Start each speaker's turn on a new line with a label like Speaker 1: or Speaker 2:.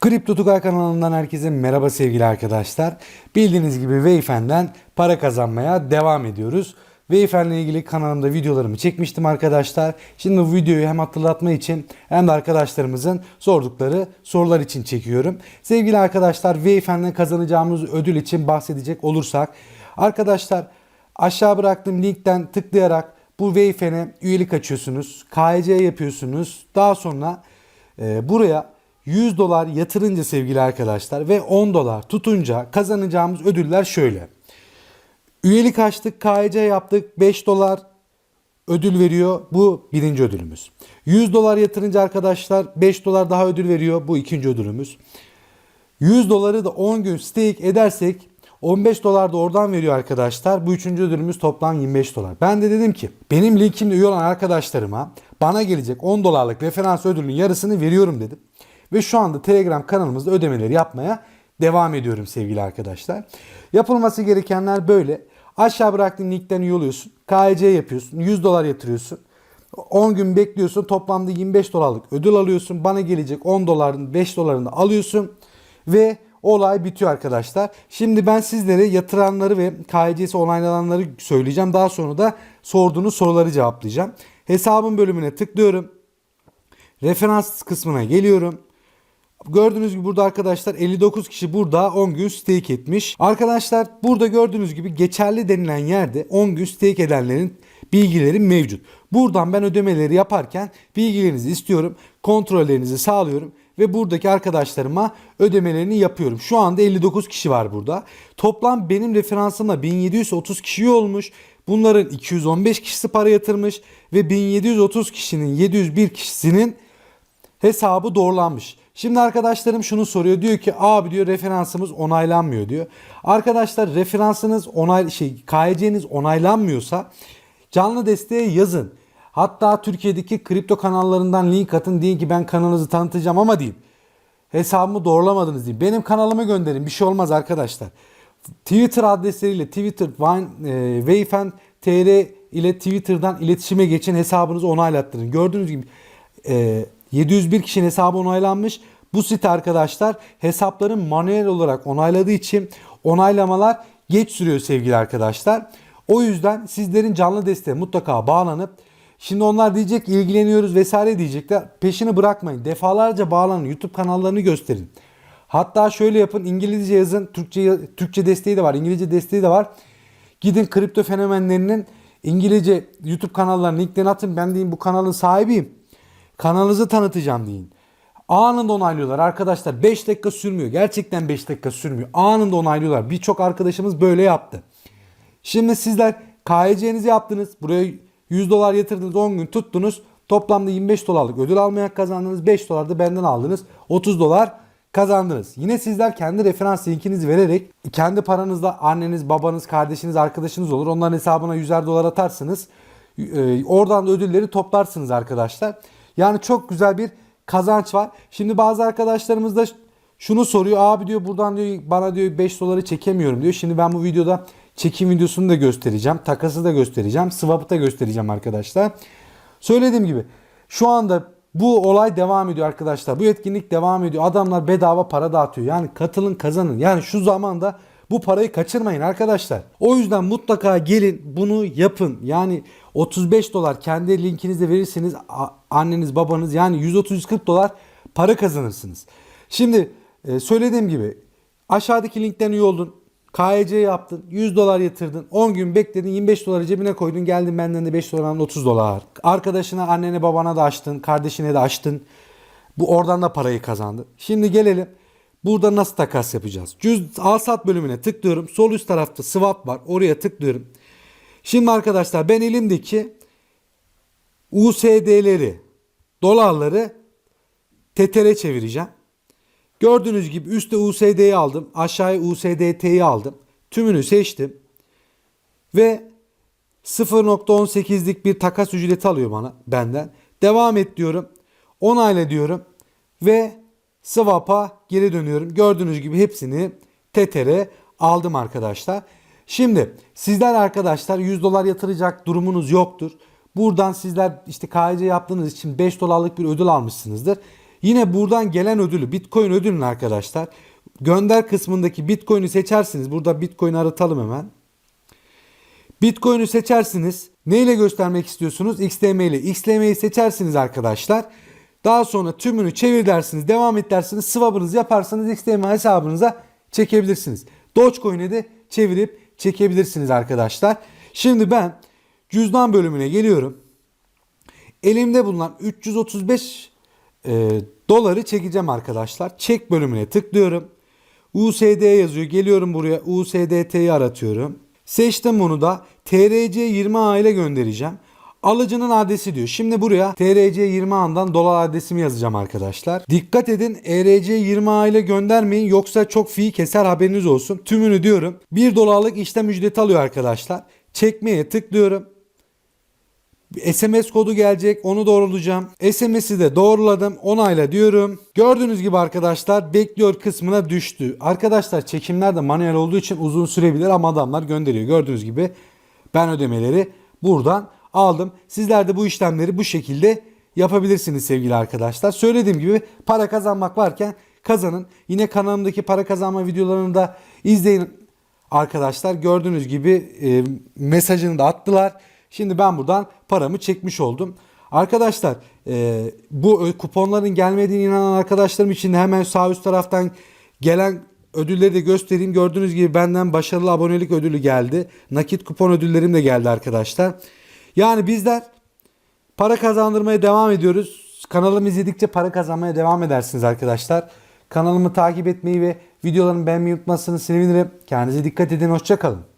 Speaker 1: Kripto Tugay kanalından herkese merhaba sevgili arkadaşlar. Bildiğiniz gibi Wayfen'den para kazanmaya devam ediyoruz. Wayfen'le ilgili kanalımda videolarımı çekmiştim arkadaşlar. Şimdi bu videoyu hem hatırlatma için hem de arkadaşlarımızın sordukları sorular için çekiyorum. Sevgili arkadaşlar Wayfen'den kazanacağımız ödül için bahsedecek olursak. Arkadaşlar aşağı bıraktığım linkten tıklayarak bu Wayfen'e üyelik açıyorsunuz. KYC yapıyorsunuz. Daha sonra e, buraya 100 dolar yatırınca sevgili arkadaşlar ve 10 dolar tutunca kazanacağımız ödüller şöyle. Üyelik açtık, KYC yaptık, 5 dolar ödül veriyor. Bu birinci ödülümüz. 100 dolar yatırınca arkadaşlar 5 dolar daha ödül veriyor. Bu ikinci ödülümüz. 100 doları da 10 gün stake edersek 15 dolar da oradan veriyor arkadaşlar. Bu üçüncü ödülümüz toplam 25 dolar. Ben de dedim ki benim linkimle üye olan arkadaşlarıma bana gelecek 10 dolarlık referans ödülünün yarısını veriyorum dedim. Ve şu anda Telegram kanalımızda ödemeleri yapmaya devam ediyorum sevgili arkadaşlar. Yapılması gerekenler böyle. Aşağı bıraktığım linkten üye oluyorsun. KYC yapıyorsun. 100 dolar yatırıyorsun. 10 gün bekliyorsun. Toplamda 25 dolarlık ödül alıyorsun. Bana gelecek 10 doların 5 dolarını alıyorsun. Ve olay bitiyor arkadaşlar. Şimdi ben sizlere yatıranları ve KYC'si onaylananları söyleyeceğim. Daha sonra da sorduğunuz soruları cevaplayacağım. Hesabın bölümüne tıklıyorum. Referans kısmına geliyorum. Gördüğünüz gibi burada arkadaşlar 59 kişi burada 10 gün stake etmiş. Arkadaşlar burada gördüğünüz gibi geçerli denilen yerde 10 gün stake edenlerin bilgileri mevcut. Buradan ben ödemeleri yaparken bilgilerinizi istiyorum. Kontrollerinizi sağlıyorum ve buradaki arkadaşlarıma ödemelerini yapıyorum. Şu anda 59 kişi var burada. Toplam benim referansımla 1730 kişi olmuş. Bunların 215 kişisi para yatırmış ve 1730 kişinin 701 kişisinin hesabı doğrulanmış. Şimdi arkadaşlarım şunu soruyor. Diyor ki abi diyor referansımız onaylanmıyor diyor. Arkadaşlar referansınız onay şey KYC'niz onaylanmıyorsa canlı desteğe yazın. Hatta Türkiye'deki kripto kanallarından link atın deyin ki ben kanalınızı tanıtacağım ama deyin. Hesabımı doğrulamadınız deyin. Benim kanalıma gönderin. Bir şey olmaz arkadaşlar. Twitter adresleriyle Twitter Vine, e, Wayfan TR ile Twitter'dan iletişime geçin hesabınızı onaylattırın. Gördüğünüz gibi e, 701 kişinin hesabı onaylanmış. Bu site arkadaşlar hesapların manuel olarak onayladığı için onaylamalar geç sürüyor sevgili arkadaşlar. O yüzden sizlerin canlı desteğe mutlaka bağlanıp Şimdi onlar diyecek ilgileniyoruz vesaire diyecekler. Peşini bırakmayın. Defalarca bağlanın. YouTube kanallarını gösterin. Hatta şöyle yapın. İngilizce yazın. Türkçe Türkçe desteği de var. İngilizce desteği de var. Gidin kripto fenomenlerinin İngilizce YouTube kanallarının linklerini atın. Ben diyeyim bu kanalın sahibiyim. Kanalınızı tanıtacağım deyin. Anında onaylıyorlar arkadaşlar. 5 dakika sürmüyor. Gerçekten 5 dakika sürmüyor. Anında onaylıyorlar. Birçok arkadaşımız böyle yaptı. Şimdi sizler KYC'nizi yaptınız. Buraya 100 dolar yatırdınız 10 gün tuttunuz. Toplamda 25 dolarlık ödül almaya kazandınız. 5 dolar da benden aldınız. 30 dolar kazandınız. Yine sizler kendi referans linkinizi vererek kendi paranızla anneniz, babanız, kardeşiniz, arkadaşınız olur. Onların hesabına 100'er dolar atarsınız. Ee, oradan da ödülleri toplarsınız arkadaşlar. Yani çok güzel bir kazanç var. Şimdi bazı arkadaşlarımız da şunu soruyor. Abi diyor buradan diyor bana diyor 5 doları çekemiyorum diyor. Şimdi ben bu videoda çekim videosunu da göstereceğim. Takası da göstereceğim. Swap'ı da göstereceğim arkadaşlar. Söylediğim gibi şu anda bu olay devam ediyor arkadaşlar. Bu etkinlik devam ediyor. Adamlar bedava para dağıtıyor. Yani katılın kazanın. Yani şu zamanda bu parayı kaçırmayın arkadaşlar. O yüzden mutlaka gelin bunu yapın. Yani 35 dolar kendi linkinizde verirseniz anneniz babanız yani 130-140 dolar para kazanırsınız. Şimdi e, söylediğim gibi aşağıdaki linkten üye oldun. KYC yaptın. 100 dolar yatırdın. 10 gün bekledin. 25 doları cebine koydun. Geldin benden de 5 dolardan 30 dolar. Arkadaşına, annene, babana da açtın. Kardeşine de açtın. Bu oradan da parayı kazandın. Şimdi gelelim. Burada nasıl takas yapacağız? Cüz al sat bölümüne tıklıyorum. Sol üst tarafta swap var. Oraya tıklıyorum. Şimdi arkadaşlar ben elimdeki USD'leri, dolarları TTR çevireceğim. Gördüğünüz gibi üstte USD'yi aldım. Aşağıya USDT'yi aldım. Tümünü seçtim. Ve 0.18'lik bir takas ücreti alıyor bana benden. Devam et diyorum. Onayla diyorum. Ve swap'a geri dönüyorum. Gördüğünüz gibi hepsini TTR aldım arkadaşlar. Şimdi sizler arkadaşlar 100 dolar yatıracak durumunuz yoktur. Buradan sizler işte KYC yaptığınız için 5 dolarlık bir ödül almışsınızdır. Yine buradan gelen ödülü Bitcoin ödülünü arkadaşlar gönder kısmındaki Bitcoin'i seçersiniz. Burada Bitcoin aratalım hemen. Bitcoin'i seçersiniz. Ne ile göstermek istiyorsunuz? XTM ile. XTM'yi seçersiniz arkadaşlar. Daha sonra tümünü çevir dersiniz. Devam et dersiniz. Swap'ınızı yaparsanız XTM hesabınıza çekebilirsiniz. Dogecoin'e de çevirip çekebilirsiniz arkadaşlar. Şimdi ben cüzdan bölümüne geliyorum. Elimde bulunan 335 e, doları çekeceğim arkadaşlar. Çek bölümüne tıklıyorum. USD yazıyor. Geliyorum buraya USDT'yi aratıyorum. Seçtim bunu da TRC20A ile göndereceğim. Alıcının adresi diyor. Şimdi buraya TRC20A'dan dolar adresimi yazacağım arkadaşlar. Dikkat edin ERC20A ile göndermeyin yoksa çok fi keser haberiniz olsun. Tümünü diyorum. 1 dolarlık işlem ücreti alıyor arkadaşlar. Çekmeye tıklıyorum. SMS kodu gelecek onu doğrulayacağım. SMS'i de doğruladım onayla diyorum. Gördüğünüz gibi arkadaşlar bekliyor kısmına düştü. Arkadaşlar çekimler de manuel olduğu için uzun sürebilir ama adamlar gönderiyor. Gördüğünüz gibi ben ödemeleri buradan aldım. Sizler de bu işlemleri bu şekilde yapabilirsiniz sevgili arkadaşlar. Söylediğim gibi para kazanmak varken kazanın. Yine kanalımdaki para kazanma videolarını da izleyin arkadaşlar. Gördüğünüz gibi e, mesajını da attılar. Şimdi ben buradan paramı çekmiş oldum. Arkadaşlar e, bu kuponların gelmediğine inanan arkadaşlarım için hemen sağ üst taraftan gelen ödülleri de göstereyim. Gördüğünüz gibi benden başarılı abonelik ödülü geldi. Nakit kupon ödüllerim de geldi arkadaşlar. Yani bizler para kazandırmaya devam ediyoruz. Kanalımı izledikçe para kazanmaya devam edersiniz arkadaşlar. Kanalımı takip etmeyi ve videolarımı beğenmeyi unutmazsanız sevinirim. Kendinize dikkat edin. Hoşçakalın.